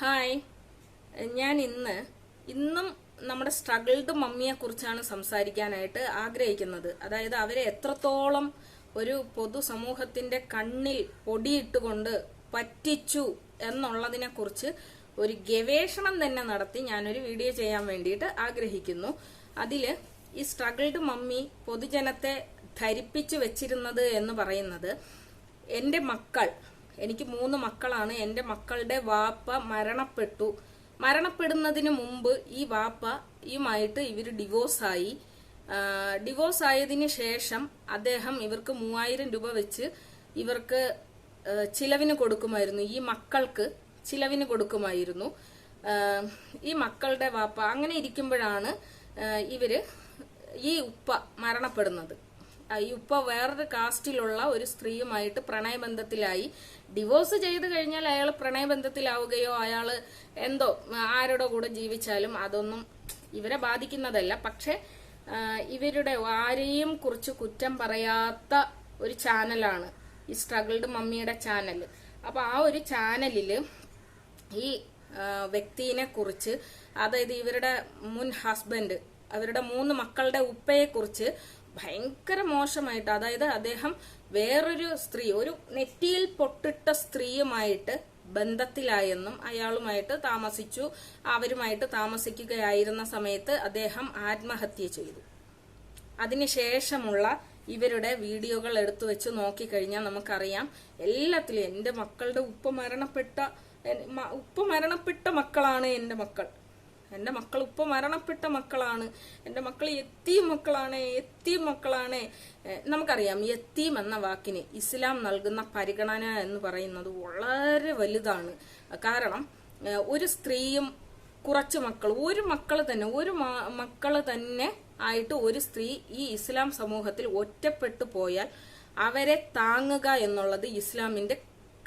Hi. ഞാൻ ഇന്ന് ഇന്നും നമ്മുടെ സ്ട്രഗിൾഡ് മമ്മിയെ കുറിച്ചാണ് സംസാരിക്കാനായിട്ട് ആഗ്രഹിക്കുന്നത്. അതായത് അവരെ എത്രത്തോളം ഒരു പൊതുസമൂഹത്തിന്റെ കണ്ണിൽ പൊടിയിട്ടുകൊണ്ട് പറ്റിച്ചു എന്നുള്ളതിനെ കുറിച്ച് ഒരു ഗവേഷണം തന്നെ നടത്തി ഞാനൊരു വീഡിയോ ചെയ്യാൻ വേണ്ടിയിട്ട് ആഗ്രഹിക്കുന്നു. അതിൽ ഈ സ്ട്രഗിൾഡ് മമ്മി പൊതുജനത്തെ ധരിപ്പിച്ചു വെച്ചിരുന്നത് എന്ന് പറയുന്നത് എന്റെ മക്കൾ എനിക്ക് മൂന്ന് മക്കളാണ്. എന്റെ മക്കളുടെ വാപ്പ മരണപ്പെട്ടു. മരണപ്പെടുന്നതിന് മുമ്പ് ഈ വാപ്പയുമായിട്ട് ഇവർ ഡിവോഴ്സായി. ഡിവോഴ്സ് ആയതിന് ശേഷം അദ്ദേഹം ഇവർക്ക് മൂവായിരം രൂപ വെച്ച് ഇവർക്ക് ചിലവിന് കൊടുക്കുമായിരുന്നു. ഈ മക്കൾക്ക് ചിലവിന് കൊടുക്കുമായിരുന്നു. ഈ മക്കളുടെ വാപ്പ അങ്ങനെ ഇരിക്കുമ്പോഴാണ് ഇവർ ഈ ഉപ്പ മരണപ്പെടുന്നത്. ഈ ഉപ്പ വേറൊരു കാസ്റ്റിലുള്ള ഒരു സ്ത്രീയുമായിട്ട് പ്രണയബന്ധത്തിലായി. ഡിവോഴ്സ് ചെയ്ത് കഴിഞ്ഞാൽ അയാൾ പ്രണയബന്ധത്തിലാവുകയോ അയാൾ എന്തോ ആരുടെ കൂടെ ജീവിച്ചാലും അതൊന്നും ഇവരെ ബാധിക്കുന്നതല്ല. പക്ഷെ ഇവരുടെ ആരെയും കുറിച്ച് കുറ്റം പറയാത്ത ഒരു ചാനലാണ് ഈ സ്ട്രഗിൾഡ് മമ്മിയുടെ ചാനൽ. അപ്പൊ ആ ഒരു ചാനലിൽ ഈ വ്യക്തിനെ കുറിച്ച് അതായത് ഇവരുടെ മുൻ ഹസ്ബൻഡ് അവരുടെ മൂന്ന് മക്കളുടെ ഉപ്പയെ കുറിച്ച് ഭയങ്കര മോശമായിട്ട് അതായത് അദ്ദേഹം വേറൊരു സ്ത്രീ ഒരു നെറ്റിയിൽ പൊട്ടിട്ട സ്ത്രീയുമായിട്ട് ബന്ധത്തിലായെന്നും അയാളുമായിട്ട് താമസിച്ചു അവരുമായിട്ട് താമസിക്കുകയായിരുന്ന സമയത്ത് അദ്ദേഹം ആത്മഹത്യ ചെയ്തു. അതിനുശേഷമുള്ള ഇവരുടെ വീഡിയോകൾ എടുത്തു വെച്ച് നോക്കിക്കഴിഞ്ഞാൽ നമുക്കറിയാം എല്ലാത്തിലും എന്റെ മക്കളുടെ ഉപ്പ മരണപ്പെട്ട ഉപ്പ് മരണപ്പെട്ട മക്കളാണ് എന്റെ മക്കൾ. എന്റെ മക്കൾ ഇപ്പൊ മരണപ്പെട്ട മക്കളാണ്. എന്റെ മക്കൾ എത്തിയ മക്കളാണ് എത്തിയ മക്കളാണ്. നമുക്കറിയാം എത്തീം എന്ന വാക്കിന് ഇസ്ലാം നൽകുന്ന പരിഗണന എന്ന് പറയുന്നത് വളരെ വലുതാണ്. കാരണം ഒരു സ്ത്രീയും കുറച്ച് മക്കൾ ഒരു മക്കൾ തന്നെ ഒരു മക്കൾ തന്നെ ആയിട്ട് ഒരു സ്ത്രീ ഈ ഇസ്ലാം സമൂഹത്തിൽ ഒറ്റപ്പെട്ടു പോയാൽ അവരെ താങ്ങുക എന്നുള്ളത് ഇസ്ലാമിന്റെ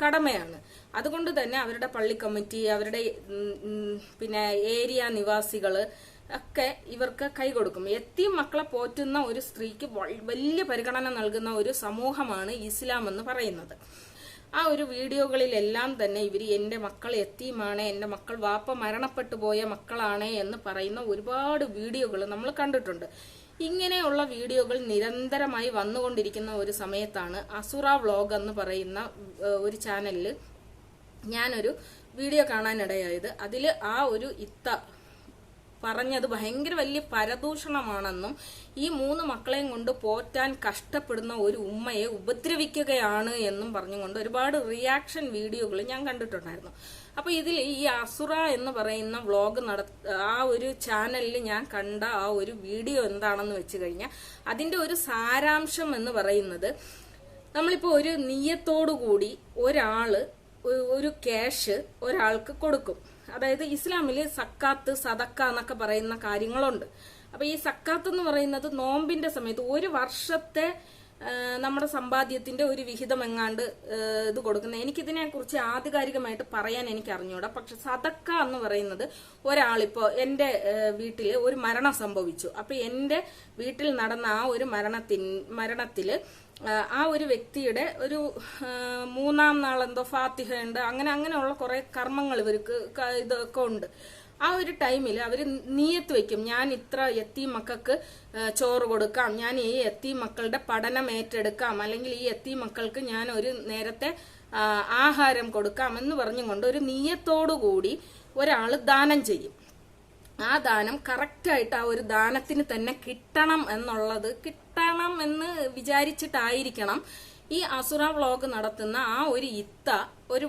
കടമയാണ്. അതുകൊണ്ട് തന്നെ അവരുടെ പള്ളി കമ്മിറ്റി അവരുടെ പിന്നെ ഏരിയ നിവാസികൾ ഒക്കെ ഇവർക്ക് കൈ കൊടുക്കും. എത്തി മക്കളെ പോറ്റുന്ന ഒരു സ്ത്രീക്ക് വലിയ പരിഗണന നൽകുന്ന ഒരു സമൂഹമാണ് ഇസ്ലാം എന്ന് പറയുന്നത്. ആ ഒരു വീഡിയോകളിലെല്ലാം തന്നെ ഇവർ എന്റെ മക്കൾ എത്തിയുമാണ് എന്റെ മക്കൾ വാപ്പ മരണപ്പെട്ടു പോയ മക്കളാണ് എന്ന് പറയുന്ന ഒരുപാട് വീഡിയോകൾ നമ്മൾ കണ്ടിട്ടുണ്ട്. ഇങ്ങനെയുള്ള വീഡിയോകൾ നിരന്തരമായി വന്നുകൊണ്ടിരിക്കുന്ന ഒരു സമയത്താണ് അസുറ വ്ളോഗ് എന്ന് പറയുന്ന ഒരു ചാനലിൽ ഞാനൊരു വീഡിയോ കാണാനിടയായത്. അതിൽ ആ ഒരു ഇത്ത പറഞ്ഞത് ഭയങ്കര വലിയ പരദൂഷണമാണെന്നും ഈ മൂന്ന് മക്കളെയും കൊണ്ട് പോറ്റാൻ കഷ്ടപ്പെടുന്ന ഒരു ഉമ്മയെ ഉപദ്രവിക്കുകയാണ് എന്നും പറഞ്ഞുകൊണ്ട് ഒരുപാട് റിയാക്ഷൻ വീഡിയോകൾ ഞാൻ കണ്ടിട്ടുണ്ടായിരുന്നു. അപ്പോൾ ഇതിൽ ഈ അസുറ എന്ന് പറയുന്ന വ്ളോഗ് നട ആ ഒരു ചാനലിൽ ഞാൻ കണ്ട ആ ഒരു വീഡിയോ എന്താണെന്ന് വെച്ച് കഴിഞ്ഞാൽ അതിന്റെ ഒരു സാരാംശം എന്ന് പറയുന്നത് നമ്മളിപ്പോൾ ഒരു നീയത്തോടു കൂടി ഒരാൾ ഒരു ക്യാഷ് ഒരാൾക്ക് കൊടുക്കും. അതായത് ഇസ്ലാമിൽ സക്കാത്ത് സദക്ക എന്നൊക്കെ പറയുന്ന കാര്യങ്ങളുണ്ട്. അപ്പൊ ഈ സക്കാത്ത് എന്ന് പറയുന്നത് നോമ്പിന്റെ സമയത്ത് ഒരു വർഷത്തെ നമ്മുടെ സമ്പാദ്യത്തിന്റെ ഒരു വിഹിതം എങ്ങാണ്ട് ഇത് കൊടുക്കുന്നത് എനിക്കിതിനെ കുറിച്ച് ആധികാരികമായിട്ട് പറയാൻ എനിക്ക് അറിഞ്ഞൂടാ പക്ഷെ സതക്ക എന്ന് പറയുന്നത് ഒരാളിപ്പോ എന്റെ വീട്ടിൽ ഒരു മരണം സംഭവിച്ചു. അപ്പൊ എന്റെ വീട്ടിൽ നടന്ന ആ ഒരു മരണത്തിൻ മരണത്തിൽ ആ, ഒരു വ്യക്തിയുടെ ഒരു മൂന്നാം നാളെന്തോ ഫാത്തിഹ ഉണ്ട് അങ്ങനെ അങ്ങനെയുള്ള കുറെ കർമ്മങ്ങൾ ഇവർക്ക് ഇതൊക്കെ ഉണ്ട്. ആ ഒരു ടൈമിൽ അവർ നീയത്ത് വെക്കും. ഞാൻ ഇത്ര എത്തി മക്കൾക്ക് ചോറ് കൊടുക്കാം. ഞാൻ ഈ എത്തി മക്കളുടെ പഠനം ഏറ്റെടുക്കാം. അല്ലെങ്കിൽ ഈ എത്തി മക്കൾക്ക് ഞാൻ ഒരു നേരത്തെ ആഹാരം കൊടുക്കാം എന്ന് പറഞ്ഞുകൊണ്ട് ഒരു നീയത്തോടു കൂടി ഒരാൾ ദാനം ചെയ്യും. ആ ദാനം കറക്റ്റായിട്ട് ആ ഒരു ദാനത്തിന് തന്നെ കിട്ടണം എന്നുള്ളത് കിട്ടണം എന്ന് വിചാരിച്ചിട്ടായിരിക്കണം ഈ അസുര വ്ളോഗ് നടത്തുന്ന ആ ഒരു ഇത്ത ഒരു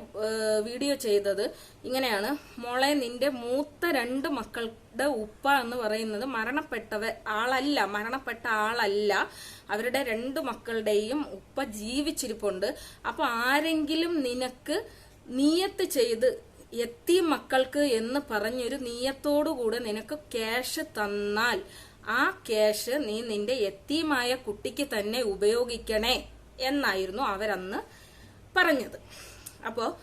വീഡിയോ ചെയ്തത്. ഇങ്ങനെയാണ് മോളെ നിന്റെ മൂത്ത രണ്ട് മക്കളുടെ ഉപ്പ എന്ന് പറയുന്നത് മരണപ്പെട്ടവ ആളല്ല മരണപ്പെട്ട ആളല്ല. അവരുടെ രണ്ട് മക്കളുടെയും ഉപ്പ ജീവിച്ചിരിപ്പുണ്ട്. അപ്പൊ ആരെങ്കിലും നിനക്ക് നീയത്ത് ചെയ്ത് എത്തി മക്കൾക്ക് എന്ന് പറഞ്ഞൊരു നീയത്തോടുകൂടെ നിനക്ക് ക്യാഷ് തന്നാൽ ആ ക്യാഷ് നീ നിന്റെ എത്തിയുമായ കുട്ടിക്ക് തന്നെ ഉപയോഗിക്കണേ എന്നായിരുന്നു അവരന്ന് പറഞ്ഞത്. അപ്പോ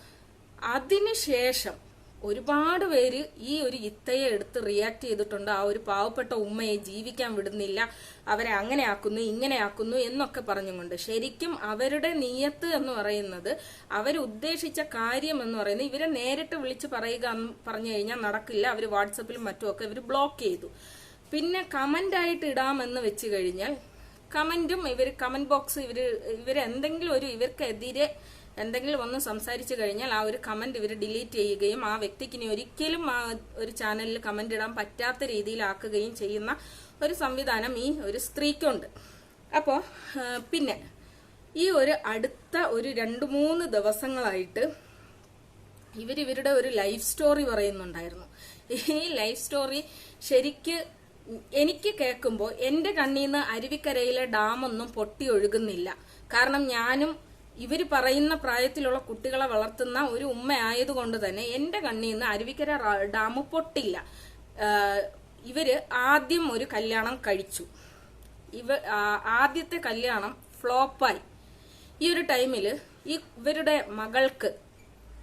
അതിനുശേഷം ഒരുപാട് പേര് ഈ ഒരു ഇത്തയെ എടുത്ത് റിയാക്ട് ചെയ്തിട്ടുണ്ട്. ആ ഒരു പാവപ്പെട്ട ഉമ്മയെ ജീവിക്കാൻ വിടുന്നില്ല. അവരെ അങ്ങനെ ആക്കുന്നു ഇങ്ങനെ ആക്കുന്നു എന്നൊക്കെ പറഞ്ഞുകൊണ്ട് ശരിക്കും അവരുടെ നീയത്ത് എന്ന് പറയുന്നത് അവരുദ്ദേശിച്ച കാര്യം എന്ന് പറയുന്നത് ഇവരെ നേരിട്ട് വിളിച്ച് പറയുക എന്ന് പറഞ്ഞു കഴിഞ്ഞാൽ നടക്കില്ല. അവർ വാട്സപ്പിലും മറ്റുമൊക്കെ ഇവർ ബ്ലോക്ക് ചെയ്തു. പിന്നെ കമന്റ് ആയിട്ട് ഇടാമെന്ന് വെച്ച് കഴിഞ്ഞാൽ കമന്റും ഇവർ കമന്റ് ബോക്സ് ഇവർ എന്തെങ്കിലും ഒരു ഇവർക്കെതിരെ എന്തെങ്കിലും ഒന്ന് സംസാരിച്ചു കഴിഞ്ഞാൽ ആ ഒരു കമന്റ് ഇവർ ഡിലീറ്റ് ചെയ്യുകയും ആ വ്യക്തിക്ക് ഇനി ഒരിക്കലും ആ ഒരു ചാനലിൽ കമന്റ് ഇടാൻ പറ്റാത്ത രീതിയിലാക്കുകയും ചെയ്യുന്ന ഒരു സംവിധാനം ഈ ഒരു സ്ത്രീക്കുണ്ട്. അപ്പോൾ പിന്നെ ഈ ഒരു അടുത്ത ഒരു രണ്ട് മൂന്ന് ദിവസങ്ങളായിട്ട് ഇവരിവരുടെ ഒരു ലൈഫ് സ്റ്റോറി പറയുന്നുണ്ടായിരുന്നു. ഈ ലൈഫ് സ്റ്റോറി ശരിക്ക് എനിക്ക് കേൾക്കുമ്പോൾ എന്റെ കണ്ണിൽ നിന്ന് അരുവിക്കരയിലെ ഡാമൊന്നും പൊട്ടി ഒഴുകുന്നില്ല. കാരണം ഞാനും ഇവർ പറയുന്ന പ്രായത്തിലുള്ള കുട്ടികളെ വളർത്തുന്ന ഒരു ഉമ്മ ആയതുകൊണ്ട് തന്നെ എന്റെ കണ്ണിൽ നിന്ന് അരുവിക്കര ഡാം പൊട്ടില്ല. ഇവർ ആദ്യം ഒരു കല്യാണം കഴിച്ചു. ഇവ ആദ്യത്തെ കല്യാണം ഫ്ലോപ്പായി. ഈ ഒരു ടൈമിൽ ഇവരുടെ മകൾക്ക്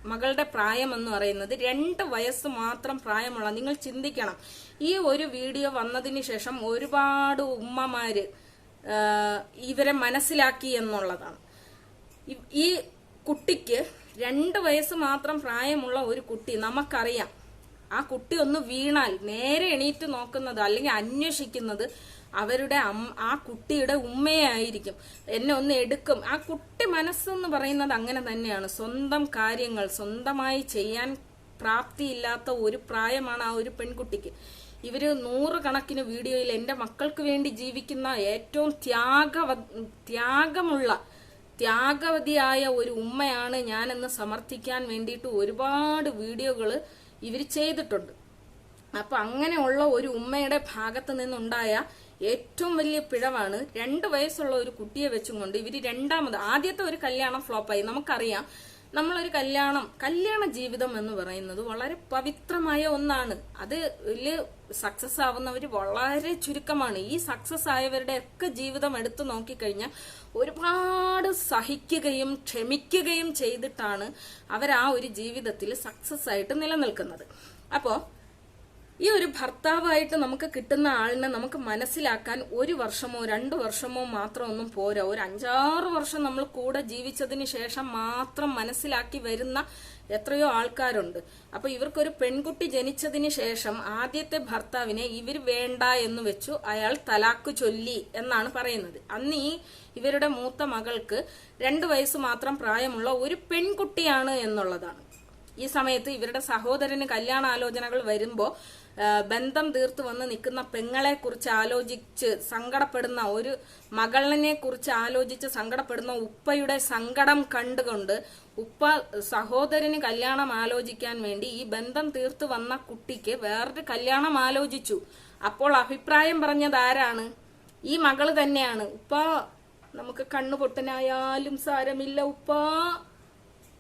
മകളുടെ പ്രായം എന്ന് പറയുന്നത് രണ്ട് വയസ്സ് മാത്രം പ്രായമുള്ള നിങ്ങൾ ചിന്തിക്കണം. ഈ ഒരു വീഡിയോ വന്നതിന് ശേഷം ഒരുപാട് ഉമ്മമാര് ഇവരെ മനസ്സിലാക്കി എന്നുള്ളതാണ്. ഈ കുട്ടിക്ക് രണ്ട് വയസ്സ് മാത്രം പ്രായമുള്ള ഒരു കുട്ടി നമുക്കറിയാം. ആ കുട്ടി ഒന്ന് വീണാൽ നേരെ എണീറ്റ് നോക്കുന്നത് അല്ലെങ്കിൽ അന്വേഷിക്കുന്നത് അവരുടെ ആ കുട്ടിയുടെ ഉമ്മയായിരിക്കും എന്നെ ഒന്ന് എടുക്കും. ആ കുട്ടി മനസ്സെന്ന് പറയുന്നത് അങ്ങനെ തന്നെയാണ്. സ്വന്തം കാര്യങ്ങൾ സ്വന്തമായി ചെയ്യാൻ പ്രാപ്തിയില്ലാത്ത ഒരു പ്രായമാണ് ആ ഒരു പെൺകുട്ടിക്ക്. ഇവർ നൂറുകണക്കിന് വീഡിയോയിൽ എന്റെ മക്കൾക്ക് വേണ്ടി ജീവിക്കുന്ന ഏറ്റവും ത്യാഗവ ത്യാഗമുള്ള ത്യാഗവതിയായ ഒരു ഉമ്മയാണ് ഞാനെന്ന് സമർത്ഥിക്കാൻ വേണ്ടിയിട്ട് ഒരുപാട് വീഡിയോകൾ ഇവർ ചെയ്തിട്ടുണ്ട്. അപ്പൊ അങ്ങനെയുള്ള ഒരു ഉമ്മയുടെ ഭാഗത്ത് നിന്നുണ്ടായ ഏറ്റവും വലിയ പിഴവാണ് രണ്ട് വയസ്സുള്ള ഒരു കുട്ടിയെ വെച്ചും കൊണ്ട് ഇവർ രണ്ടാമത് ആദ്യത്തെ ഒരു കല്യാണം ഫ്ലോപ്പായി. നമുക്കറിയാം നമ്മളൊരു കല്യാണം കല്യാണ ജീവിതം എന്ന് പറയുന്നത് വളരെ പവിത്രമായ ഒന്നാണ്. അത് സക്സസ് ആവുന്നവർ വളരെ ചുരുക്കമാണ്. ഈ സക്സസ് ആയവരുടെ ഒക്കെ ജീവിതം എടുത്തു നോക്കിക്കഴിഞ്ഞാൽ ഒരുപാട് സഹിക്കുകയും ക്ഷമിക്കുകയും ചെയ്തിട്ടാണ് അവർ ആ ഒരു ജീവിതത്തിൽ സക്സസ് ആയിട്ട് നിലനിൽക്കുന്നത്. അപ്പോൾ ഈ ഒരു ഭർത്താവായിട്ട് നമുക്ക് കിട്ടുന്ന ആളിനെ നമുക്ക് മനസ്സിലാക്കാൻ ഒരു വർഷമോ രണ്ടു വർഷമോ മാത്രം ഒന്നും പോരാ. ഒരു അഞ്ചാറ് വർഷം നമ്മൾ കൂടെ ജീവിച്ചതിന് ശേഷം മാത്രം മനസ്സിലാക്കി വരുന്ന എത്രയോ ആൾക്കാരുണ്ട്. അപ്പൊ ഇവർക്കൊരു പെൺകുട്ടി ജനിച്ചതിന് ശേഷം ആദ്യത്തെ ഭർത്താവിനെ ഇവർ വേണ്ട എന്ന് വെച്ചു അയാൾ തലാക്ക് ചൊല്ലി എന്നാണ് പറയുന്നത്. അന്ന് ഈ ഇവരുടെ മൂത്ത മകൾക്ക് രണ്ടു വയസ്സ് മാത്രം പ്രായമുള്ള ഒരു പെൺകുട്ടിയാണ് എന്നുള്ളതാണ്. ഈ സമയത്ത് ഇവരുടെ സഹോദരന് കല്യാണാലോചനകൾ വരുമ്പോൾ ബന്ധം തീർത്ത് വന്ന് നിൽക്കുന്ന പെങ്ങളെ കുറിച്ച് ആലോചിച്ച് സങ്കടപ്പെടുന്ന ഒരു മകളിനെ കുറിച്ച് ആലോചിച്ച് സങ്കടപ്പെടുന്ന ഉപ്പയുടെ സങ്കടം കണ്ടുകൊണ്ട് ഉപ്പ സഹോദരന് കല്യാണം ആലോചിക്കാൻ വേണ്ടി ഈ ബന്ധം തീർത്ത് വന്ന കുട്ടിക്ക് വേറൊരു കല്യാണം ആലോചിച്ചു. അപ്പോൾ അഭിപ്രായം പറഞ്ഞത് ആരാണ്? ഈ മകൾ തന്നെയാണ്. ഉപ്പ നമുക്ക് കണ്ണുപൊട്ടനായാലും സാരമില്ല ഉപ്പ.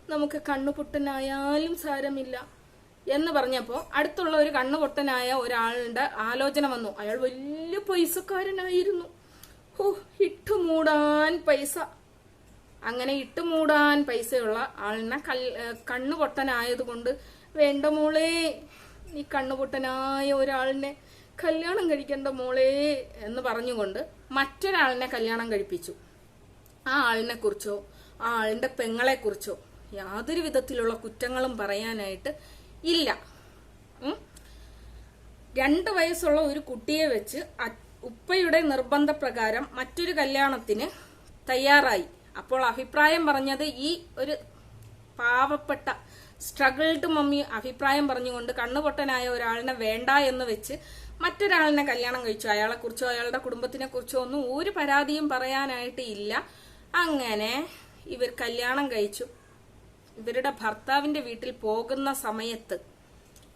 നമുക്ക് കണ്ണുപൊട്ടനായാലും സാരമില്ല. എന്ന് പറഞ്ഞപ്പോൾ അടുത്തുള്ള ഒരു കണ്ണുപൊട്ടനായ ഒരാളുടെ ആലോചന വന്നു. അയാൾ വലിയ പൈസക്കാരനായിരുന്നു. ഇട്ടുമൂടാൻ പൈസ. അങ്ങനെ ഇട്ടുമൂടാൻ പൈസയുള്ള ആളിനെ കൽ കണ്ണുപൊട്ടനായതുകൊണ്ട് വേണ്ട മോളെ നീ കണ്ണുപൊട്ടനായ ഒരാളിനെ കല്യാണം കഴിക്കേണ്ട മോളെ എന്ന് പറഞ്ഞുകൊണ്ട് മറ്റൊരാളിനെ കല്യാണം കഴിപ്പിച്ചു. ആ ആളിനെ കുറിച്ചോ ആ ആളിന്റെ പെങ്ങളെ കുറിച്ചോ യാതൊരു വിധത്തിലുള്ള കുറ്റങ്ങളും പറയാനായിട്ട് ഇല്ല. രണ്ട് വയസ്സുള്ള ഒരു കുട്ടിയെ വെച്ച് ഉപ്പയുടെ നിർബന്ധപ്രകാരം മറ്റൊരു കല്യാണത്തിന് തയ്യാറായി. അപ്പോൾ അഭിപ്രായം പറഞ്ഞത് ഈ ഒരു പാവപ്പെട്ട സ്ട്രഗിൾഡ് മമ്മി അഭിപ്രായം പറഞ്ഞുകൊണ്ട് കണ്ണുപൊട്ടനായ ഒരാളിനെ വേണ്ട എന്ന് വെച്ച് മറ്റൊരാളിനെ കല്യാണം കഴിച്ചു. അയാളെ കുറിച്ചോ അയാളുടെ കുടുംബത്തിനെ കുറിച്ചോ ഒന്നും ഒരു പരാതിയും പറയാനായിട്ട് ഇല്ല. അങ്ങനെ ഇവർ കല്യാണം കഴിച്ചു. ഇവരുടെ ഭർത്താവിന്റെ വീട്ടിൽ പോകുന്ന സമയത്ത്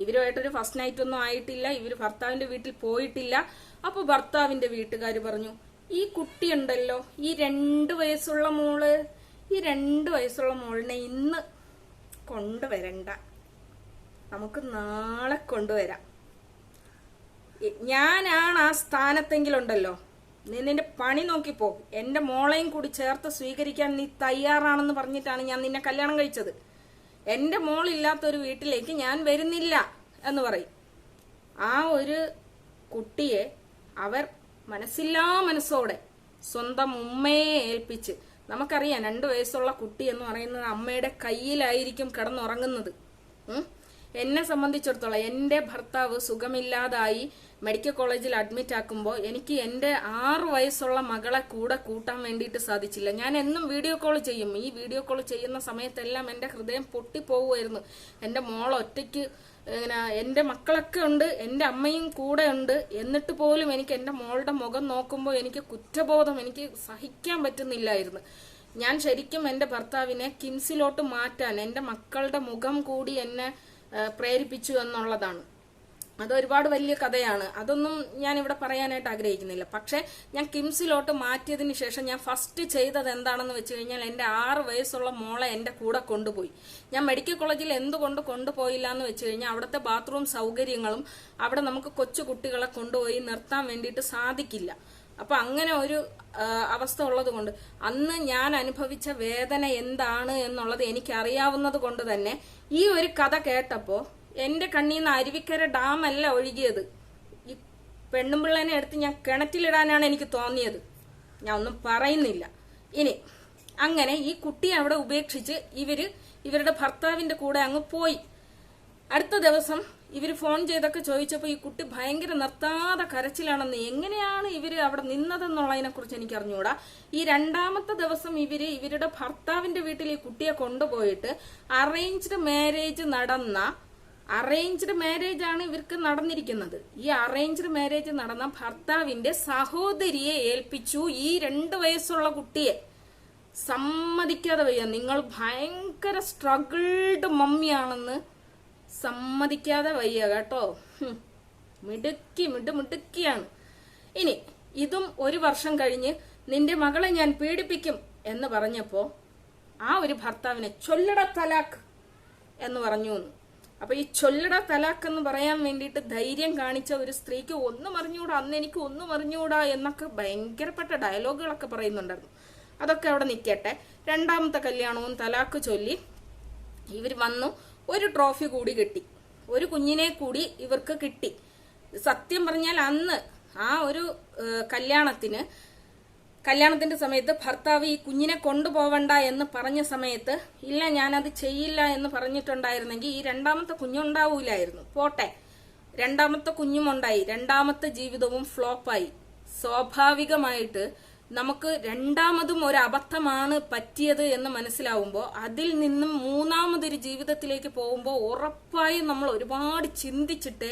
ഇവരുമായിട്ടൊരു ഫസ്റ്റ് നൈറ്റ് ഒന്നും ആയിട്ടില്ല ഇവർ ഭർത്താവിന്റെ വീട്ടിൽ പോയിട്ടില്ല. അപ്പൊ ഭർത്താവിന്റെ വീട്ടുകാർ പറഞ്ഞു ഈ കുട്ടിയുണ്ടല്ലോ ഈ രണ്ട് വയസ്സുള്ള മോൾ ഈ രണ്ട് വയസ്സുള്ള മോളിനെ ഇന്ന് കൊണ്ടുവരണ്ട. നമുക്ക് നാളെ കൊണ്ടുവരാം. ഞാനാണ് ആ സ്ഥാനത്തെങ്കിലുണ്ടല്ലോ നീ നിന്റെ പണി നോക്കിപ്പോ എന്റെ മോളെയും കൂടി ചേർത്ത് സ്വീകരിക്കാൻ നീ തയ്യാറാണെന്ന് പറഞ്ഞിട്ടാണ് ഞാൻ നിന്നെ കല്യാണം കഴിച്ചത്. എന്റെ മോളില്ലാത്ത ഒരു വീട്ടിലേക്ക് ഞാൻ വരുന്നില്ല എന്ന് പറയും. ആ ഒരു കുട്ടിയെ അവർ മനസ്സില്ലാ മനസ്സോടെ സ്വന്തം ഉമ്മയെ ഏൽപ്പിച്ച് നമുക്കറിയാം രണ്ടു വയസ്സുള്ള കുട്ടി എന്ന് പറയുന്നത് അമ്മയുടെ കയ്യിലായിരിക്കും കിടന്നുറങ്ങുന്നത്. എന്നെ സംബന്ധിച്ചിടത്തോളം എന്റെ ഭർത്താവ് സുഖമില്ലാതായി മെഡിക്കൽ കോളേജിൽ അഡ്മിറ്റ് ആക്കുമ്പോൾ എനിക്ക് എന്റെ ആറ് വയസ്സുള്ള മകളെ കൂടെ കൂട്ടാൻ വേണ്ടിയിട്ട് സാധിച്ചില്ല. ഞാൻ എന്നും വീഡിയോ കോൾ ചെയ്യും. ഈ വീഡിയോ കോൾ ചെയ്യുന്ന സമയത്തെല്ലാം എന്റെ ഹൃദയം പൊട്ടിപ്പോവുമായിരുന്നു. എന്റെ മോൾ ഒറ്റയ്ക്ക് ഇങ്ങനെ എന്റെ മക്കളൊക്കെ ഉണ്ട് എന്റെ അമ്മയും കൂടെ ഉണ്ട്. എന്നിട്ട് പോലും എനിക്ക് എന്റെ മോളുടെ മുഖം നോക്കുമ്പോൾ എനിക്ക് കുറ്റബോധം എനിക്ക് സഹിക്കാൻ പറ്റുന്നില്ലായിരുന്നു. ഞാൻ ശരിക്കും എന്റെ ഭർത്താവിനെ കിംസിലോട്ട് മാറ്റാൻ എന്റെ മക്കളുടെ മുഖം കൂടി എന്നെ പ്രേരിപ്പിച്ചു എന്നുള്ളതാണ്. അത് ഒരുപാട് വലിയ കഥയാണ്. അതൊന്നും ഞാൻ ഇവിടെ പറയാനായിട്ട് ആഗ്രഹിക്കുന്നില്ല. പക്ഷെ ഞാൻ കിംസിലോട്ട് മാറ്റിയതിന് ശേഷം ഞാൻ ഫസ്റ്റ് ചെയ്തത് എന്താണെന്ന് വെച്ച് കഴിഞ്ഞാൽ എന്റെ ആറ് വയസ്സുള്ള മോളെ എന്റെ കൂടെ കൊണ്ടുപോയി. ഞാൻ മെഡിക്കൽ കോളേജിൽ എന്തുകൊണ്ട് കൊണ്ടുപോയില്ല എന്ന് വെച്ച് കഴിഞ്ഞാൽ അവിടുത്തെ ബാത്റൂം സൗകര്യങ്ങളും അവിടെ നമുക്ക് കൊച്ചു കുട്ടികളെ കൊണ്ടുപോയി നിർത്താൻ വേണ്ടിയിട്ട് സാധിക്കില്ല. അപ്പൊ അങ്ങനെ ഒരു അവസ്ഥ ഉള്ളത് കൊണ്ട് അന്ന് ഞാൻ അനുഭവിച്ച വേദന എന്താണ് എന്നുള്ളത് എനിക്ക് അറിയാവുന്നത് കൊണ്ട് തന്നെ ഈ ഒരു കഥ കേട്ടപ്പോ എന്റെ കണ്ണിൽ നിന്ന് അരുവിക്കര അല്ല ഒഴുകിയത്. ഈ പെണ്ണുമ്പിള്ളേനെ എടുത്ത് ഞാൻ കിണറ്റിലിടാനാണ് എനിക്ക് തോന്നിയത്. ഞാൻ ഒന്നും പറയുന്നില്ല. ഇനി അങ്ങനെ ഈ കുട്ടിയെ അവിടെ ഉപേക്ഷിച്ച് ഇവർ ഇവരുടെ ഭർത്താവിന്റെ കൂടെ അങ്ങ് പോയി. അടുത്ത ദിവസം ഇവർ ഫോൺ ചെയ്തൊക്കെ ചോദിച്ചപ്പോൾ ഈ കുട്ടി ഭയങ്കര നിർത്താതെ കരച്ചിലാണെന്ന് എങ്ങനെയാണ് ഇവർ അവിടെ നിന്നതെന്നുള്ളതിനെക്കുറിച്ച് എനിക്ക് അറിഞ്ഞുകൂടാ ഈ രണ്ടാമത്തെ ദിവസം ഇവർ ഇവരുടെ ഭർത്താവിന്റെ വീട്ടിൽ ഈ കുട്ടിയെ കൊണ്ടുപോയിട്ട് അറേഞ്ച്ഡ് മാരേജ് നടന്ന അറേഞ്ച്ഡ് മാരേജ് ആണ് ഇവർക്ക് നടന്നിരിക്കുന്നത്. ഈ അറേഞ്ച്ഡ് മാരേജ് നടന്ന ഭർത്താവിന്റെ സഹോദരിയെ ഏൽപ്പിച്ചു ഈ രണ്ട് വയസ്സുള്ള കുട്ടിയെ. സമ്മതിക്കാതെ വയ്യ. നിങ്ങൾ ഭയങ്കര സ്ട്രഗിൾഡ് മമ്മിയാണെന്ന് സമ്മതിക്കാതെ വയ്യ കേട്ടോ. മിടുക്കി മിടു മിടുക്കിയാണ് ഇനി ഇതും ഒരു വർഷം കഴിഞ്ഞ് നിന്റെ മകളെ ഞാൻ പീഡിപ്പിക്കും എന്ന് പറഞ്ഞപ്പോ ആ ഒരു ഭർത്താവിനെ ചൊല്ലട തലാക്ക് എന്ന് പറഞ്ഞു. അപ്പൊ ഈ ചൊല്ലട തലാക്ക് എന്ന് പറയാൻ വേണ്ടിയിട്ട് ധൈര്യം കാണിച്ച ഒരു സ്ത്രീക്ക് ഒന്നും അറിഞ്ഞുകൂടാ അന്ന് എനിക്ക് ഒന്നും അറിഞ്ഞുകൂടാ എന്നൊക്കെ ഭയങ്കരപ്പെട്ട ഡയലോഗുകളൊക്കെ പറയുന്നുണ്ടായിരുന്നു. അതൊക്കെ അവിടെ നിൽക്കട്ടെ. രണ്ടാമത്തെ കല്യാണവും തലാക്ക് ചൊല്ലി ഇവർ വന്നു. ഒരു ട്രോഫി കൂടി കിട്ടി. ഒരു കുഞ്ഞിനെ കൂടി ഇവർക്ക് കിട്ടി. സത്യം പറഞ്ഞാൽ അന്ന് ആ ഒരു കല്യാണത്തിന് കല്യാണത്തിന്റെ സമയത്ത് ഭർത്താവ് ഈ കുഞ്ഞിനെ കൊണ്ടുപോവണ്ട എന്ന് പറഞ്ഞ സമയത്ത് ഇല്ല ഞാനത് ചെയ്യില്ല എന്ന് പറഞ്ഞിട്ടുണ്ടായിരുന്നെങ്കിൽ ഈ രണ്ടാമത്തെ കുഞ്ഞുണ്ടാവൂലായിരുന്നു. പോട്ടെ. രണ്ടാമത്തെ കുഞ്ഞുമുണ്ടായി. രണ്ടാമത്തെ ജീവിതവും ഫ്ലോപ്പായി. സ്വാഭാവികമായിട്ട് നമുക്ക് രണ്ടാമതും ഒരു അബദ്ധമാണ് പറ്റിയത് എന്ന് മനസ്സിലാവുമ്പോൾ അതിൽ നിന്നും മൂന്നാമതൊരു ജീവിതത്തിലേക്ക് പോകുമ്പോൾ ഉറപ്പായും നമ്മൾ ഒരുപാട് ചിന്തിച്ചിട്ട്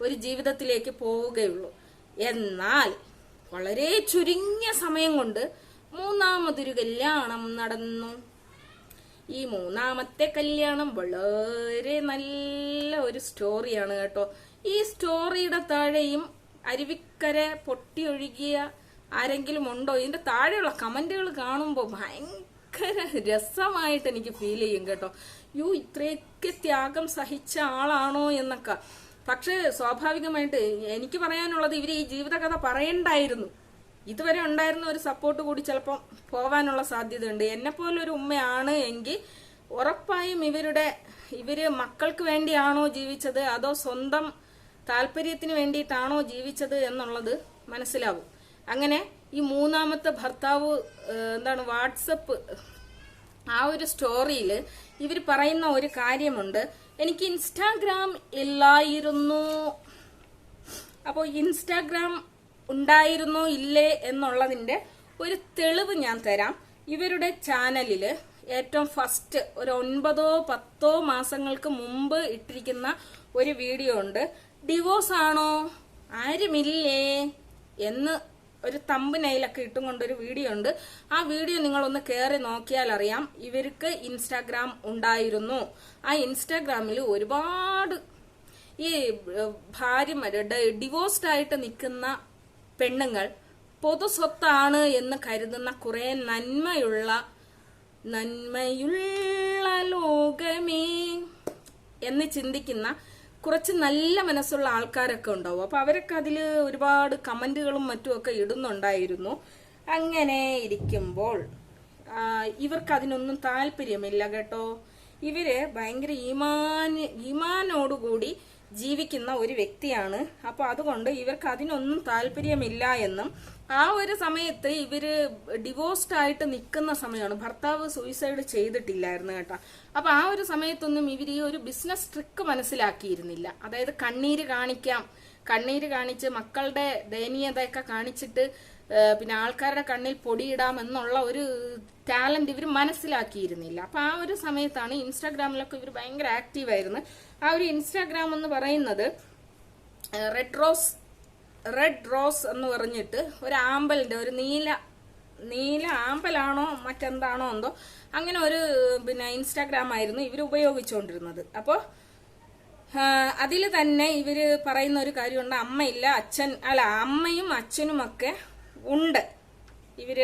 ഒരു ജീവിതത്തിലേക്ക് പോവുകയുള്ളൂ. എന്നാൽ വളരെ ചുരുങ്ങിയ സമയം കൊണ്ട് മൂന്നാമതൊരു കല്യാണം നടന്നു. ഈ മൂന്നാമത്തെ കല്യാണം വളരെ നല്ല ഒരു സ്റ്റോറിയാണ് കേട്ടോ. ഈ സ്റ്റോറിയുടെ താഴെയും അരുവിക്കര പൊട്ടിയൊഴുകിയ ആരെങ്കിലും ഉണ്ടോ? ഇതിന്റെ താഴെയുള്ള കമന്റുകൾ കാണുമ്പോൾ ഭയങ്കര രസമായിട്ട് എനിക്ക് ഫീൽ ചെയ്യും കേട്ടോ. യു ഇത്രയൊക്കെ ത്യാഗം സഹിച്ച ആളാണോ എന്നൊക്കെ. പക്ഷേ സ്വാഭാവികമായിട്ട് എനിക്ക് പറയാനുള്ളത് ഇവർ ഈ ജീവിതകഥ പറയണ്ടായിരുന്നു. ഇതുവരെ ഉണ്ടായിരുന്ന ഒരു സപ്പോർട്ട് കൂടി ചിലപ്പം പോവാനുള്ള സാധ്യതയുണ്ട്. എന്നെ പോലൊരു ഉമ്മയാണ് എങ്കിൽ ഉറപ്പായും ഇവരുടെ ഇവർ മക്കൾക്ക് വേണ്ടിയാണോ ജീവിച്ചത്? അതോ സ്വന്തം താല്പര്യത്തിന് വേണ്ടിയിട്ടാണോ ജീവിച്ചത് എന്നുള്ളത് മനസ്സിലാവും. അങ്ങനെ ഈ മൂന്നാമത്തെ ഭർത്താവ് എന്താണ് വാട്സപ്പ് ആ ഒരു സ്റ്റോറിയിൽ ഇവർ പറയുന്ന ഒരു കാര്യമുണ്ട്. എനിക്ക് ഇൻസ്റ്റാഗ്രാം ഇല്ലായിരുന്നു. അപ്പോൾ ഇൻസ്റ്റാഗ്രാം ഉണ്ടായിരുന്നോ ഇല്ലേ എന്നുള്ളതിന്റെ ഒരു തെളിവ് ഞാൻ തരാം. ഇവരുടെ ചാനലിൽ ഏറ്റവും ഫസ്റ്റ് ഒരു ഒൻപതോ പത്തോ മാസങ്ങൾക്ക് മുമ്പ് ഇട്ടിരിക്കുന്ന ഒരു വീഡിയോ ഉണ്ട്. ഡിവോഴ്സ് ആണോ ആരുമില്ലേ? എന്ന് ഒരു തമ്പ് നൈലൊക്കെ ഇട്ടും കൊണ്ടൊരു വീഡിയോ ഉണ്ട് ആ വീഡിയോ നിങ്ങളൊന്ന് കയറി നോക്കിയാൽ അറിയാം ഇവർക്ക് ഇൻസ്റ്റാഗ്രാം ഉണ്ടായിരുന്നു. ആ ഇൻസ്റ്റാഗ്രാമിൽ ഒരുപാട് ഈ ഭാര്യമാരുടെ ഭാര്യമാര് ഡിവോഴ്സ്ഡ് ആയിട്ട് നിൽക്കുന്ന പെണ്ണുങ്ങൾ പൊതു സ്വത്താണ് എന്ന് കരുതുന്ന കുറെ നന്മയുള്ള നന്മയുള്ള ലോകമേ എന്ന് ചിന്തിക്കുന്ന കുറച്ച് നല്ല മനസ്സുള്ള ആൾക്കാരൊക്കെ ഉണ്ടാവും. അപ്പൊ അവരൊക്കെ അതിൽ ഒരുപാട് കമന്റുകളും മറ്റും ഒക്കെ ഇടുന്നുണ്ടായിരുന്നു. അങ്ങനെ ഇരിക്കുമ്പോൾ ഇവർക്ക് അതിനൊന്നും താല്പര്യമില്ല കേട്ടോ. ഇവർ ഭയങ്കര ഈമാന് ഈമാനോടുകൂടി ജീവിക്കുന്ന ഒരു വ്യക്തിയാണ്. അപ്പൊ അതുകൊണ്ട് ഇവർക്ക് അതിനൊന്നും താല്പര്യമില്ല എന്നും ആ ഒരു സമയത്ത് ഇവർ ഡിവോഴ്സ്ഡ് ആയിട്ട് നിൽക്കുന്ന സമയമാണ്. ഭർത്താവ് സൂയിസൈഡ് ചെയ്തിട്ടില്ലായിരുന്നു കേട്ടോ. അപ്പൊ ആ ഒരു സമയത്തൊന്നും ഇവർ ഈ ഒരു ബിസിനസ് ട്രിക്ക് മനസ്സിലാക്കിയിരുന്നില്ല. അതായത് കണ്ണീര് കാണിക്കാം. കണ്ണീര് കാണിച്ച് മക്കളുടെ ദയനീയതയൊക്കെ കാണിച്ചിട്ട് പിന്നെ ആൾക്കാരുടെ കണ്ണിൽ പൊടിയിടാം എന്നുള്ള ഒരു ടാലന്റ് ഇവർ മനസ്സിലാക്കിയിരുന്നില്ല. അപ്പൊ ആ ഒരു സമയത്താണ് ഇൻസ്റ്റാഗ്രാമിലൊക്കെ ഇവർ ഭയങ്കര ആക്റ്റീവ് ആയിരുന്നു. ആ ഒരു ഇൻസ്റ്റാഗ്രാം എന്ന് പറയുന്നത് റെഡ് റോസ് റെഡ് റോസ് എന്ന് പറഞ്ഞിട്ട് ഒരു ആമ്പലിന്റെ ഒരു നീല നീല ആമ്പലാണോ മറ്റെന്താണോ എന്തോ അങ്ങനെ ഒരു പിന്നെ ഇൻസ്റ്റാഗ്രാം ആയിരുന്നു ഇവർ ഉപയോഗിച്ചുകൊണ്ടിരുന്നത് അപ്പോൾ അതിൽ തന്നെ ഇവർ പറയുന്ന ഒരു കാര്യമുണ്ട്. അമ്മയില്ല അച്ഛൻ അല്ല അമ്മയും അച്ഛനുമൊക്കെ ഉണ്ട്. ഇവർ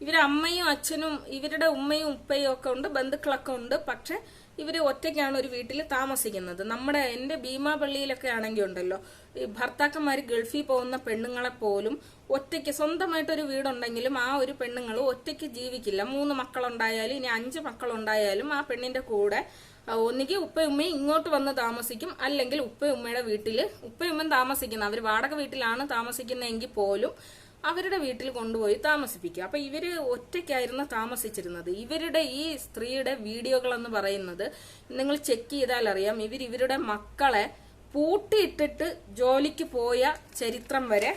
ഇവരമ്മയും അച്ഛനും ഇവരുടെ ഉമ്മയും ഉപ്പയും ഒക്കെ ഉണ്ട് ബന്ധുക്കളൊക്കെ ഉണ്ട്. പക്ഷെ ഇവർ ഒറ്റയ്ക്കാണ് ഒരു വീട്ടിൽ താമസിക്കുന്നത്. നമ്മുടെ എന്റെ ഭീമാപള്ളിയിലൊക്കെ ആണെങ്കിൽ ഉണ്ടല്ലോ ഈ ഭർത്താക്കന്മാർ ഗൾഫിൽ പോകുന്ന പെണ്ണുങ്ങളെ പോലും ഒറ്റയ്ക്ക് സ്വന്തമായിട്ടൊരു വീടുണ്ടെങ്കിലും ആ ഒരു പെണ്ണുങ്ങൾ ഒറ്റയ്ക്ക് ജീവിക്കില്ല. മൂന്ന് മക്കളുണ്ടായാലും ഇനി അഞ്ച് മക്കളുണ്ടായാലും ആ പെണ്ണിന്റെ കൂടെ ഒന്നുകിൽ ഉപ്പയുമ്മയും ഇങ്ങോട്ട് വന്ന് താമസിക്കും അല്ലെങ്കിൽ ഉപ്പയുമ്മയുടെ വീട്ടിൽ ഉപ്പയുമ്മയും താമസിക്കുന്ന. അവർ വാടക വീട്ടിലാണ് താമസിക്കുന്നതെങ്കിൽ പോലും അവരുടെ വീട്ടിൽ കൊണ്ടുപോയി താമസിപ്പിക്കുക. അപ്പൊ ഇവർ ഒറ്റയ്ക്കായിരുന്നു താമസിച്ചിരുന്നത്. ഇവരുടെ ഈ സ്ത്രീയുടെ വീഡിയോകൾ എന്ന് പറയുന്നത് നിങ്ങൾ ചെക്ക് ചെയ്താൽ അറിയാം. ഇവർ ഇവരുടെ മക്കളെ പൂട്ടിയിട്ടിട്ട് ജോലിക്ക് പോയ ചരിത്രം വരെ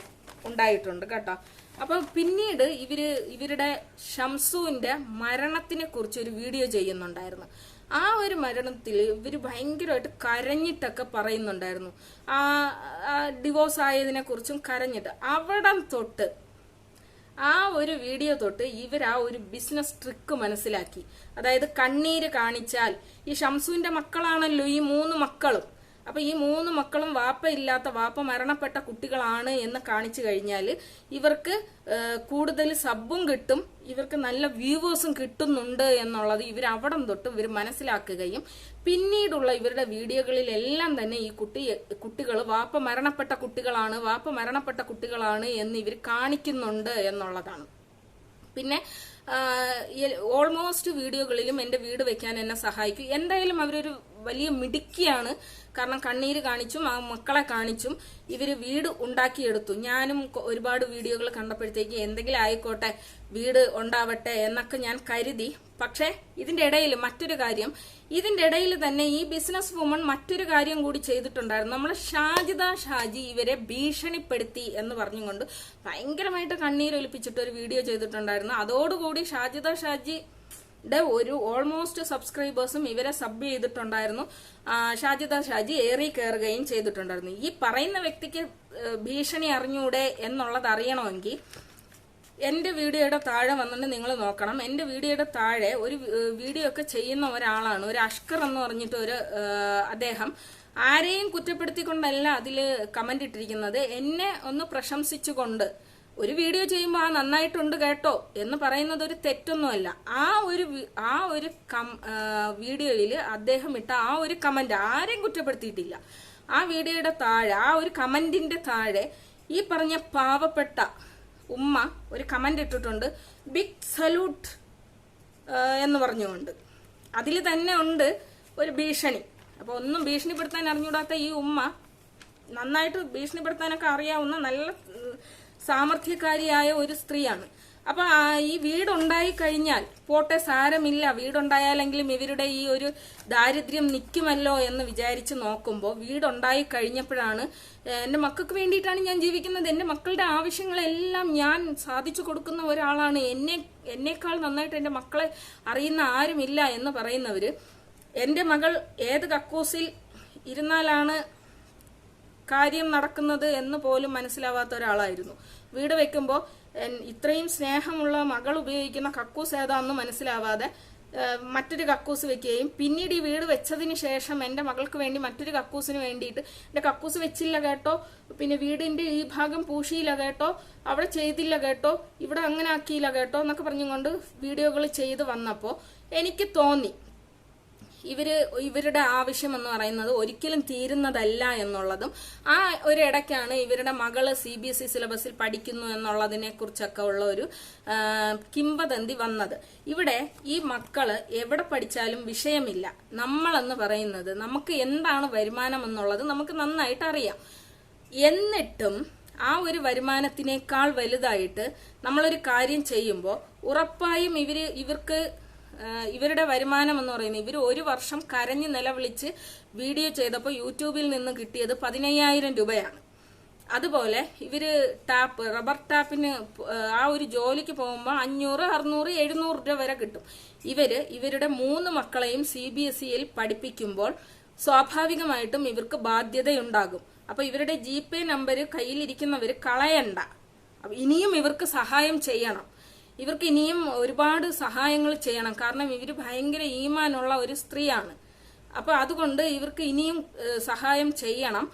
ഉണ്ടായിട്ടുണ്ട് കേട്ടോ. അപ്പൊ പിന്നീട് ഇവർ ഇവരുടെ ഷംസുവിന്റെ മരണത്തിനെ കുറിച്ച് ഒരു വീഡിയോ ചെയ്യുന്നുണ്ടായിരുന്നു. ആ ഒരു മരണത്തിൽ ഇവർ ഭയങ്കരമായിട്ട് കരഞ്ഞിട്ടൊക്കെ പറയുന്നുണ്ടായിരുന്നു. ആ ഡിവോഴ്സ് ആയതിനെ കുറിച്ചും കരഞ്ഞിട്ട്. അവിടം തൊട്ട് ആ ഒരു വീഡിയോ തൊട്ട് ഇവർ ആ ഒരു ബിസിനസ് ട്രിക്ക് മനസ്സിലാക്കി. അതായത് കണ്ണീര് കാണിച്ചാൽ ഈ ഷംസുവിന്റെ മക്കളാണല്ലോ ഈ മൂന്ന് മക്കളും. അപ്പൊ ഈ മൂന്ന് മക്കളും വാപ്പ ഇല്ലാത്ത വാപ്പ മരണപ്പെട്ട കുട്ടികളാണ് എന്ന് കാണിച്ചു കഴിഞ്ഞാൽ ഇവർക്ക് കൂടുതൽ സബും കിട്ടും ഇവർക്ക് നല്ല വ്യൂവേഴ്സും കിട്ടുന്നുണ്ട് എന്നുള്ളത് ഇവർ അവിടം തൊട്ട് ഇവർ മനസ്സിലാക്കുകയും പിന്നീടുള്ള ഇവരുടെ വീഡിയോകളിലെല്ലാം തന്നെ ഈ കുട്ടി കുട്ടികൾ വാപ്പ മരണപ്പെട്ട കുട്ടികളാണ് വാപ്പ മരണപ്പെട്ട കുട്ടികളാണ് എന്ന് ഇവർ കാണിക്കുന്നുണ്ട് എന്നുള്ളതാണ്. പിന്നെ ഓൾമോസ്റ്റ് വീഡിയോകളിലും എന്റെ വീട് വെക്കാൻ എന്നെ സഹായിക്കും. എന്തായാലും അവരൊരു വലിയ മിടുക്കിയാണ്. കാരണം കണ്ണീര് കാണിച്ചും ആ മക്കളെ കാണിച്ചും ഇവർ വീട് ഉണ്ടാക്കിയെടുത്തു. ഞാനും ഒരുപാട് വീഡിയോകൾ കണ്ടപ്പോഴത്തേക്ക് എന്തെങ്കിലും ആയിക്കോട്ടെ വീട് ഉണ്ടാവട്ടെ എന്നൊക്കെ ഞാൻ കരുതി. പക്ഷെ ഇതിന്റെ ഇടയിൽ മറ്റൊരു കാര്യം ഇതിന്റെ ഇടയിൽ തന്നെ ഈ ബിസിനസ് വുമൺ മറ്റൊരു കാര്യം കൂടി ചെയ്തിട്ടുണ്ടായിരുന്നു. നമ്മൾ ഷാജിദ ഷാജി ഇവരെ ഭീഷണിപ്പെടുത്തി എന്ന് പറഞ്ഞുകൊണ്ട് ഭയങ്കരമായിട്ട് കണ്ണീരൊലിപ്പിച്ചിട്ട് ഒരു വീഡിയോ ചെയ്തിട്ടുണ്ടായിരുന്നു. അതോടുകൂടി ഷാജിദ ഷാജി യുടെ ഒരു ഓൾമോസ്റ്റ് സബ്സ്ക്രൈബേഴ്സും ഇവരെ സബ് ചെയ്തിട്ടുണ്ടായിരുന്നു. ഷാജിദ ഷാജി ഏറി കയറുകയും ചെയ്തിട്ടുണ്ടായിരുന്നു. ഈ പറയുന്ന വ്യക്തിക്ക് ഭീഷണി അറിഞ്ഞൂടെ എന്നുള്ളത് അറിയണമെങ്കിൽ എന്റെ വീഡിയോയുടെ താഴെ വന്നിട്ട് നിങ്ങൾ നോക്കണം. എന്റെ വീഡിയോയുടെ താഴെ ഒരു വീഡിയോ ഒക്കെ ചെയ്യുന്ന ഒരാളാണ്. ഒരു അഷ്കർ എന്ന് പറഞ്ഞിട്ട് ഒരു അദ്ദേഹം. ആരെയും കുറ്റപ്പെടുത്തിക്കൊണ്ടല്ല അതിൽ കമന്റ് ഇട്ടിരിക്കുന്നത്. എന്നെ ഒന്ന് പ്രശംസിച്ചുകൊണ്ട് ഒരു വീഡിയോ ചെയ്യുമ്പോൾ ആ നന്നായിട്ടുണ്ട് കേട്ടോ എന്ന് പറയുന്നത് ഒരു തെറ്റൊന്നുമല്ല. ആ ഒരു ആ ഒരു വീഡിയോയിൽ അദ്ദേഹം ഇട്ട ആ ഒരു കമന്റ് ആരെയും കുറ്റപ്പെടുത്തിയിട്ടില്ല. ആ വീഡിയോയുടെ താഴെ ആ ഒരു കമന്റിന്റെ താഴെ ഈ പറഞ്ഞ പാവപ്പെട്ട ഉമ്മ ഒരു കമന്റ് ഇട്ടിട്ടുണ്ട്. ബിഗ് സല്യൂട്ട് എന്ന് പറഞ്ഞുകൊണ്ട്. അതിൽ തന്നെ ഉണ്ട് ഒരു ഭീഷണി. അപ്പൊ ഒന്നും ഭീഷണിപ്പെടുത്താൻ അറിഞ്ഞൂടാത്ത ഈ ഉമ്മ നന്നായിട്ട് ഭീഷണിപ്പെടുത്താനൊക്കെ അറിയാവുന്ന നല്ല സാമർഥ്യക്കാരിയായ ഒരു സ്ത്രീയാണ്. അപ്പൊ ഈ വീടുണ്ടായി കഴിഞ്ഞാൽ പോട്ടെ സാരമില്ല. വീടുണ്ടായാലെങ്കിലും ഇവരുടെ ഈ ഒരു ദാരിദ്ര്യം നിൽക്കുമല്ലോ എന്ന് വിചാരിച്ച് നോക്കുമ്പോൾ വീടുണ്ടായി കഴിഞ്ഞപ്പോഴാണ് എന്റെ മക്കൾക്ക് വേണ്ടിയിട്ടാണ് ഞാൻ ജീവിക്കുന്നത്. എന്റെ മക്കളുടെ ആവശ്യങ്ങളെല്ലാം ഞാൻ സാധിച്ചു കൊടുക്കുന്ന ഒരാളാണ്. എന്നെ എന്നേക്കാൾ നന്നായിട്ട് എന്റെ മക്കളെ അറിയുന്ന ആരുമില്ല എന്ന് പറയുന്നവർ എന്റെ മകൾ ഏത് കക്കൂസിൽ ഇരുന്നാലാണ് കാര്യം നടക്കുന്നത് എന്ന് പോലും മനസ്സിലാവാത്ത ഒരാളായിരുന്നു. വീട് വെക്കുമ്പോൾ ഇത്രയും സ്നേഹമുള്ള മകൾ ഉപയോഗിക്കുന്ന കക്കൂസ് ഏതാണെന്ന് മനസ്സിലാവാതെ മറ്റൊരു കക്കൂസ് വെക്കുകയും പിന്നീട് ഈ വീട് വെച്ചതിന് ശേഷം എന്റെ മകൾക്ക് വേണ്ടി മറ്റൊരു കക്കൂസിന് വേണ്ടിയിട്ട് എന്റെ കക്കൂസ് വെച്ചില്ല കേട്ടോ പിന്നെ വീടിന്റെ ഈ ഭാഗം പൂശിയില്ല കേട്ടോ അവിടെ ചെയ്തില്ല കേട്ടോ ഇവിടെ അങ്ങനെ ആക്കിയില്ല കേട്ടോ എന്നൊക്കെ പറഞ്ഞുകൊണ്ട് വീഡിയോകൾ ചെയ്ത് വന്നപ്പോൾ എനിക്ക് തോന്നി. ഇവർ ഇവരുടെ ആവശ്യം എന്ന് പറയുന്നത് ഒരിക്കലും തീരുന്നതല്ല എന്നുള്ളതും ആ ഒരു ഇടയ്ക്കാണ് ഇവരുടെ മകൾ സി ബി എസ് ഇ സിലബസിൽ പഠിക്കുന്നു എന്നുള്ളതിനെ കുറിച്ചൊക്കെ ഉള്ള ഒരു കിംവദന്തി വന്നത്. ഇവിടെ ഈ മക്കൾ എവിടെ പഠിച്ചാലും വിഷയമില്ല. നമ്മളെന്ന് പറയുന്നത് നമുക്ക് എന്താണ് വരുമാനം എന്നുള്ളത് നമുക്ക് നന്നായിട്ട് അറിയാം. എന്നിട്ടും ആ ഒരു വരുമാനത്തിനേക്കാൾ വലുതായിട്ട് നമ്മളൊരു കാര്യം ചെയ്യുമ്പോൾ ഉറപ്പായും ഇവർ ഇവർക്ക് ഇവരുടെ വരുമാനം എന്ന് പറയുന്നത് ഇവർ ഒരു വർഷം കരഞ്ഞ് നിലവിളിച്ച് വീഡിയോ ചെയ്തപ്പോൾ യൂട്യൂബിൽ നിന്ന് കിട്ടിയത് പതിനയ്യായിരം രൂപയാണ്. അതുപോലെ ഇവർ ടാപ്പ് റബ്ബർ ടാപ്പിന് ആ ഒരു ജോലിക്ക് പോകുമ്പോൾ അഞ്ഞൂറ് അറുന്നൂറ് എഴുന്നൂറ് രൂപ വരെ കിട്ടും. ഇവർ ഇവരുടെ മൂന്ന് മക്കളെയും സി ബി എസ് ഇയിൽ പഠിപ്പിക്കുമ്പോൾ സ്വാഭാവികമായിട്ടും ഇവർക്ക് ബാധ്യതയുണ്ടാകും. അപ്പൊ ഇവരുടെ ജി പേ നമ്പർ കയ്യിലിരിക്കുന്നവർ കളയണ്ട. ഇനിയും ഇവർക്ക് സഹായം ചെയ്യണം. ഇവർക്ക് ഇനിയും ഒരുപാട് സഹായങ്ങൾ ചെയ്യണം. കാരണം ഇവർ ഭയങ്കര ഈമാനുള്ള ഒരു സ്ത്രീയാണ്. അപ്പോൾ അതുകൊണ്ട് ഇവർക്ക് ഇനിയും സഹായം ചെയ്യണം.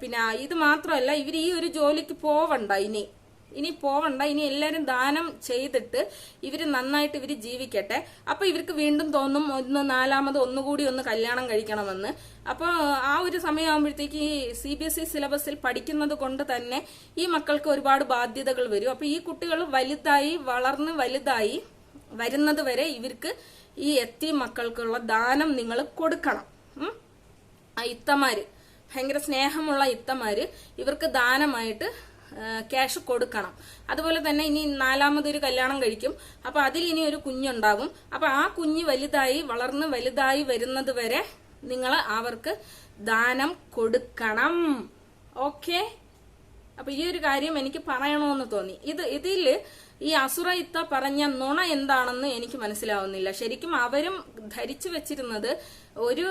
പിന്നെ ഇത് മാത്രമല്ല ഇവർ ഈ ഒരു ജോലിക്ക് പോവണ്ട ഇനി. ഇനി പോവണ്ട ഇനി എല്ലാരും ദാനം ചെയ്തിട്ട് ഇവർ നന്നായിട്ട് ഇവർ ജീവിക്കട്ടെ. അപ്പൊ ഇവർക്ക് വീണ്ടും തോന്നും ഒന്ന് നാലാമത് ഒന്നുകൂടി ഒന്ന് കല്യാണം കഴിക്കണമെന്ന്. അപ്പൊ ആ ഒരു സമയമാകുമ്പോഴത്തേക്ക് ഈ സി ബി എസ് ഇ സിലബസിൽ പഠിക്കുന്നത് കൊണ്ട് തന്നെ ഈ മക്കൾക്ക് ഒരുപാട് ബാധ്യതകൾ വരും. അപ്പൊ ഈ കുട്ടികൾ വലുതായി വളർന്ന് വലുതായി വരുന്നത് വരെ ഇവർക്ക് ഈ എത്തി മക്കൾക്കുള്ള ദാനം നിങ്ങൾ കൊടുക്കണം? ആ ഇത്തമാര് ഭയങ്കര സ്നേഹമുള്ള ഇത്തമാര് ഇവർക്ക് ദാനമായിട്ട് ക്യാഷ് കൊടുക്കണം. അതുപോലെ തന്നെ ഇനി നാലാമതൊരു കല്യാണം കഴിക്കും. അപ്പൊ അതിൽ ഇനി ഒരു കുഞ്ഞുണ്ടാവും അപ്പൊ ആ കുഞ്ഞ് വലുതായി വളർന്ന് വലുതായി വരുന്നത് വരെ നിങ്ങൾ അവർക്ക് ദാനം കൊടുക്കണം. ഓക്കെ? അപ്പൊ ഈ ഒരു കാര്യം എനിക്ക് പറയണമെന്ന് തോന്നി. ഇത് ഇതിൽ ഈ അസുറ ഇത്ത പറഞ്ഞ നുണ എന്താണെന്ന് എനിക്ക് മനസ്സിലാവുന്നില്ല. ശരിക്കും അവരും ധരിച്ചു വെച്ചിരുന്നത് ഒരു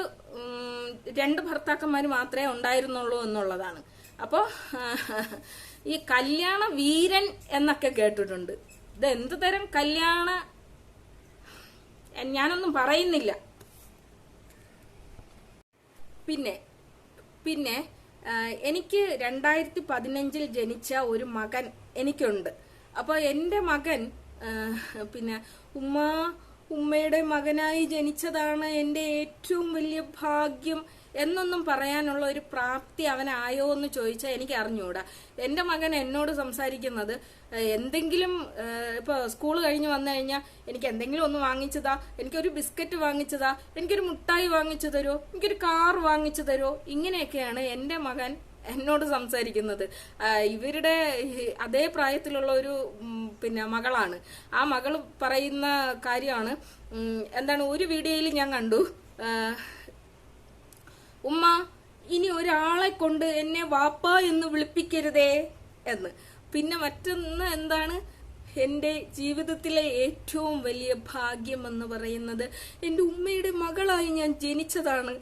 രണ്ട് ഭർത്താക്കന്മാർ മാത്രമേ ഉണ്ടായിരുന്നുള്ളൂ എന്നുള്ളതാണ്. അപ്പോ ഈ കല്യാണ വീരൻ എന്നൊക്കെ കേട്ടിട്ടുണ്ട്. ഇത് എന്ത് തരം കല്യാണ? ഞാനൊന്നും പറയുന്നില്ല. പിന്നെ പിന്നെ എനിക്ക് രണ്ടായിരത്തി പതിനഞ്ചിൽ ജനിച്ച ഒരു മകൻ എനിക്കുണ്ട്. അപ്പോൾ എന്റെ മകൻ പിന്നെ ഉമ്മ ഉമ്മയുടെ മകനായി ജനിച്ചതാണ് എന്റെ ഏറ്റവും വലിയ ഭാഗ്യം എന്നൊന്നും പറയാനുള്ള ഒരു പ്രാപ്തി അവനായോ എന്ന് ചോദിച്ചാൽ എനിക്ക് അറിഞ്ഞുകൂടാ എന്റെ മകൻ എന്നോട് സംസാരിക്കുന്നത് എന്തെങ്കിലും ഇപ്പോൾ ഇപ്പൊ സ്കൂൾ കഴിഞ്ഞ് വന്നു കഴിഞ്ഞാൽ എനിക്ക് എന്തെങ്കിലും ഒന്ന് വാങ്ങിച്ചതാ എനിക്കൊരു ബിസ്ക്കറ്റ് വാങ്ങിച്ചതാ എനിക്കൊരു മുട്ടായി വാങ്ങിച്ചു തരുമോ എനിക്കൊരു കാർ വാങ്ങിച്ചു തരുമോ ഇങ്ങനെയൊക്കെയാണ് എന്റെ മകൻ എന്നോട് സംസാരിക്കുന്നത്. ഇവരുടെ അതേ പ്രായത്തിലുള്ള ഒരു പിന്നെ മകളാണ്. ആ മകൾ പറയുന്ന കാര്യമാണ് എന്താണ് ഒരു വീഡിയോയിൽ ഞാൻ കണ്ടു. ഉമ്മ ഇനി ഒരാളെ കൊണ്ട് എന്നെ വാപ്പ എന്ന് വിളിപ്പിക്കരുതേ എന്ന്. പിന്നെ മറ്റൊന്ന് എന്താണ് എന്റെ ജീവിതത്തിലെ ഏറ്റവും വലിയ ഭാഗ്യം എന്ന് പറയുന്നത് എന്റെ ഉമ്മയുടെ മകളായി ഞാൻ ജനിച്ചതാണ്.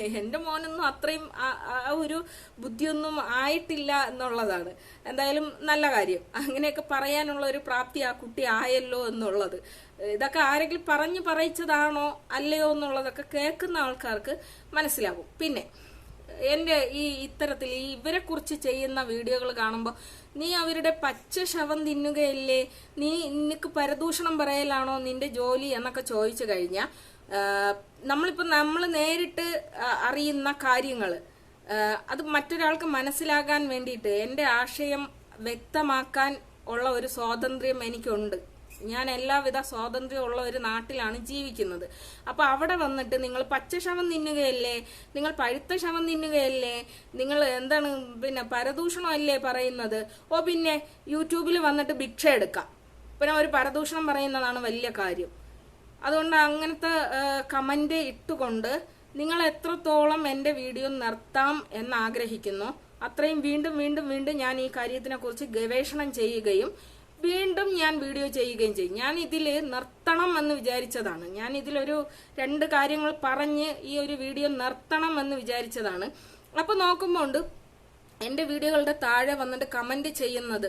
എന്റെ മോനൊന്നും അത്രയും ആ- ഒരു ബുദ്ധിയൊന്നും ആയിട്ടില്ല എന്നുള്ളതാണ്. എന്തായാലും നല്ല കാര്യം. അങ്ങനെയൊക്കെ പറയാനുള്ള ഒരു പ്രാപ്തി ആ കുട്ടി ആയല്ലോ എന്നുള്ളത്. ഇതൊക്കെ ആരെങ്കിലും പറഞ്ഞു പറയിച്ചതാണോ അല്ലയോ എന്നുള്ളതൊക്കെ കേൾക്കുന്ന ആൾക്കാർക്ക് മനസ്സിലാവും. പിന്നെ എന്റെ ഈ ഇത്തരത്തിൽ ഈ ഇവരെ കുറിച്ച് ചെയ്യുന്ന വീഡിയോകൾ കാണുമ്പോൾ നീ അവരുടെ പച്ച ശവം തിന്നുകയല്ലേ? നീ നിനക്ക് പരദൂഷണം പറയലാണോ നിന്റെ ജോലി എന്നൊക്കെ ചോദിച്ചു കഴിഞ്ഞാൽ നമ്മളിപ്പോൾ നമ്മൾ നേരിട്ട് അറിയുന്ന കാര്യങ്ങൾ അത് മറ്റൊരാൾക്ക് മനസ്സിലാകാൻ വേണ്ടിയിട്ട് എന്റെ ആശയം വ്യക്തമാക്കാൻ ഉള്ള ഒരു സ്വാതന്ത്ര്യം എനിക്കുണ്ട്. ഞാൻ എല്ലാവിധ സ്വാതന്ത്ര്യമുള്ള ഒരു നാട്ടിലാണ് ജീവിക്കുന്നത്. അപ്പൊ അവിടെ വന്നിട്ട് നിങ്ങൾ പച്ച ശവം തിന്നുകയല്ലേ? നിങ്ങൾ പഴുത്ത ശവം തിന്നുകയല്ലേ? നിങ്ങൾ എന്താണ് പിന്നെ പരദൂഷണമല്ലേ പറയുന്നത്? ഓ പിന്നെ യൂട്യൂബിൽ വന്നിട്ട് ഭിക്ഷ എടുക്കാം. പിന്നെ ഒരു പരദൂഷണം പറയുന്നതാണ് വലിയ കാര്യം. അതുകൊണ്ട് അങ്ങനത്തെ കമന്റ് ഇട്ടുകൊണ്ട് നിങ്ങൾ എത്രത്തോളം എന്റെ വീഡിയോ നിർത്താം എന്ന് ആഗ്രഹിക്കുന്നു അത്രയും വീണ്ടും വീണ്ടും വീണ്ടും ഞാൻ ഈ കാര്യത്തിനെ കുറിച്ച് ഗവേഷണം ചെയ്യുകയും വീണ്ടും ഞാൻ വീഡിയോ ചെയ്യുകയും ചെയ്യും. ഞാൻ ഇതിൽ നിർത്തണം എന്ന് വിചാരിച്ചതാണ്. ഞാൻ ഇതിലൊരു രണ്ട് കാര്യങ്ങൾ പറഞ്ഞ് ഈ ഒരു വീഡിയോ നിർത്തണം എന്ന് വിചാരിച്ചതാണ്. അപ്പൊ നോക്കുമ്പോൾ എന്റെ വീഡിയോകളുടെ താഴെ വന്നിട്ട് കമന്റ് ചെയ്യുന്നത്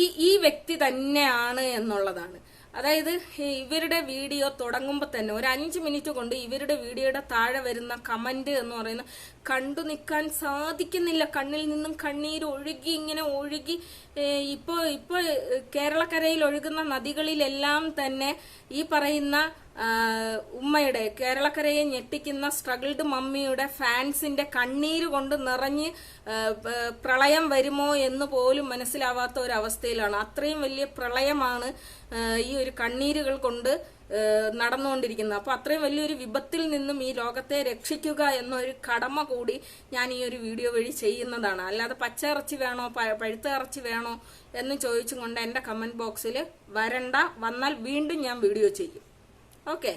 ഈ ഈ വ്യക്തി തന്നെയാണ് എന്നുള്ളതാണ്. അതായത് ഇവരുടെ വീഡിയോ തുടങ്ങുമ്പോൾ തന്നെ ഒരു അഞ്ച് മിനിറ്റ് കൊണ്ട് ഇവരുടെ വീഡിയോയുടെ താഴെ വരുന്ന കമന്റ് എന്ന് പറയുന്ന കണ്ടു നിൽക്കാൻ സാധിക്കുന്നില്ല. കണ്ണിൽ നിന്നും കണ്ണീര് ഒഴുകി ഇങ്ങനെ ഒഴുകി ഇപ്പോൾ ഇപ്പോൾ ഇപ്പൊ കേരളക്കരയിൽ ഒഴുകുന്ന നദികളിലെല്ലാം തന്നെ ഈ പറയുന്ന ഉമ്മയുടെ കേരളക്കരയെ ഞെട്ടിക്കുന്ന സ്ട്രഗിൾഡ് മമ്മിയുടെ ഫാൻസിന്റെ കണ്ണീര് കൊണ്ട് നിറഞ്ഞ് പ്രളയം വരുമോ എന്ന് പോലും മനസ്സിലാവാത്ത ഒരു അവസ്ഥയിലാണ് അത്രയും വലിയ പ്രളയമാണ് ഈ ഒരു കണ്ണീരുകൾ കൊണ്ട് നടന്നുകൊണ്ടിരിക്കുന്നത്. അപ്പൊ അത്രയും വലിയൊരു വിപത്തിൽ നിന്നും ഈ ലോകത്തെ രക്ഷിക്കുക എന്നൊരു കടമ കൂടി ഞാൻ ഈ ഒരു വീഡിയോ വഴി ചെയ്യുന്നതാണ്. അല്ലാതെ പച്ച ഇറച്ചി വേണോ പഴുത്ത ഇറച്ചി വേണോ എന്ന് ചോദിച്ചുകൊണ്ട് എന്റെ കമന്റ് ബോക്സിൽ വരണ്ട. വന്നാൽ വീണ്ടും ഞാൻ വീഡിയോ ചെയ്യും. ഓക്കെ